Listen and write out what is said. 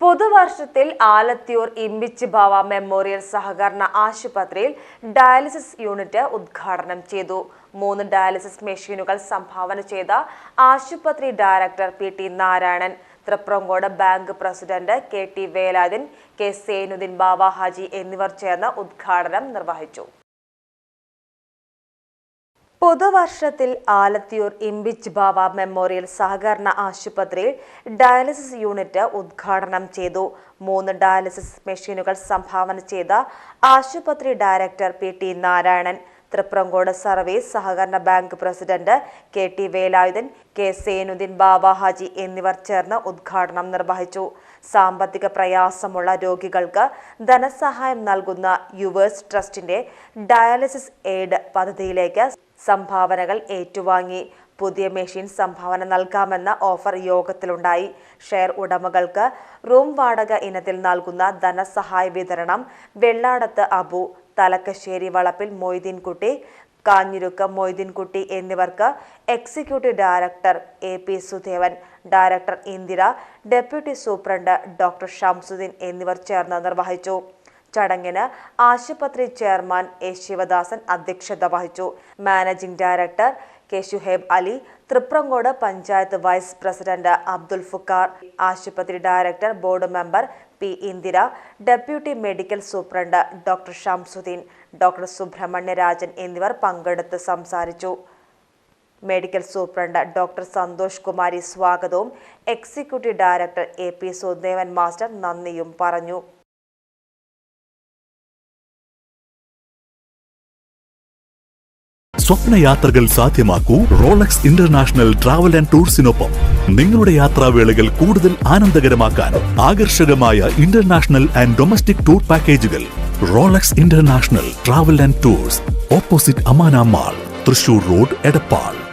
പുതുവർഷത്തിൽ ആലത്തിയൂർ ഇമ്പിച്ച് ബാവ memorial സഹകരണ ആശുപത്രിയിൽ dialysis unit ഉദ്ഘാടനം ചെയ്തു. മൂന്ന് ഡയാലിസിസ് മെഷീനുകൾ സംഭാവന ചെയ്ത ആശുപത്രി director P T Narayanan Triprangode bank president K T Velayudhan K Zainuddin Bava Haji എന്നിവർ ചേർന്ന് ഉദ്ഘാടനം നിർവഹിച്ചു. പുതുവർഷത്തിൽ ആലത്തിയൂർ ഇമ്പിച്ച് ബാവ മെമ്മോറിയൽ സഹകരണ ആശുപത്രിയിൽ ഡയാലിസിസ് യൂണിറ്റ് ഉദ്ഘാടനം ചെയ്തു. മൂന്ന് ഡയാലിസിസ് മെഷീനുകൾ സംഭാവന ചെയ്ത ആശുപത്രി director P T Narayanan. Triprangode service സഹകരണ bank president K T Velayudhan K Zainuddin Baba Haji എന്നിവർ ചേർന്ന് ഉദ്ഘാടനം നിർവഹിച്ചു. സാമ്പത്തിക പ്രയാസമുള്ള രോഗികൾക്ക് ധനസഹായം നൽകുന്ന യുവേഴ്സ് ട്രസ്റ്റിന്റെ ഡയാലിസിസ് എയ്ഡ് പദ്ധതിയിലേക്ക് സംഭാവനകൾ ഏറ്റുവാങ്ങി. പുതിയ മെഷീൻ സംഭാവന നൽകാമെന്ന ഓഫർ യോഗത്തിലുണ്ടായി. ഷെയർ ഉടമകൾക്ക് റൂം വാടക ഇനത്തിൽ നൽകുന്ന ധനസഹായ വിതരണം വെള്ളാടത്ത് അബു തലക്കശ്ശേരി വളപ്പിൽ മൊയ്തീൻകുട്ടി കാഞ്ഞിരുക്ക് മൊയ്തീൻകുട്ടി എന്നിവർക്ക് executive director A P Sudhevan director Indira deputy superintendent doctor Shamsuddin എന്നിവർ ചേർന്ന് നിർവഹിച്ചു. ചടങ്ങിന് ആശുപത്രി ചെയർമാൻ എ ശിവദാസൻ അധ്യക്ഷത വഹിച്ചു. Managing director K Shuhaib Ali Triprangode panchayat vice president Abdul Fukkar ആശുപത്രി director board member P Indira deputy medical superintendent doctor Shamsuddin doctor Subrahmanyarajan എന്നിവർ പങ്കെടുത്ത് സംസാരിച്ചു. Medical superintendent doctor Santhosh Kumari സ്വാഗതവും executive director A P Sudevan master നന്ദിയും പറഞ്ഞു. സ്വപ്നയാത്രകൾ സാധ്യമാക്കൂ Rolex international travel and ടൂർസിനൊപ്പം. നിങ്ങളുടെ യാത്രാവേളകൾ കൂടുതൽ ആനന്ദകരമാക്കാൻ ആകർഷകമായ ഇന്റർനാഷണൽ ആൻഡ് ഡൊമസ്റ്റിക് ടൂർ പാക്കേജുകൾ. Rolex international travel and tours opposite Amana mall Thrissur road Edappal.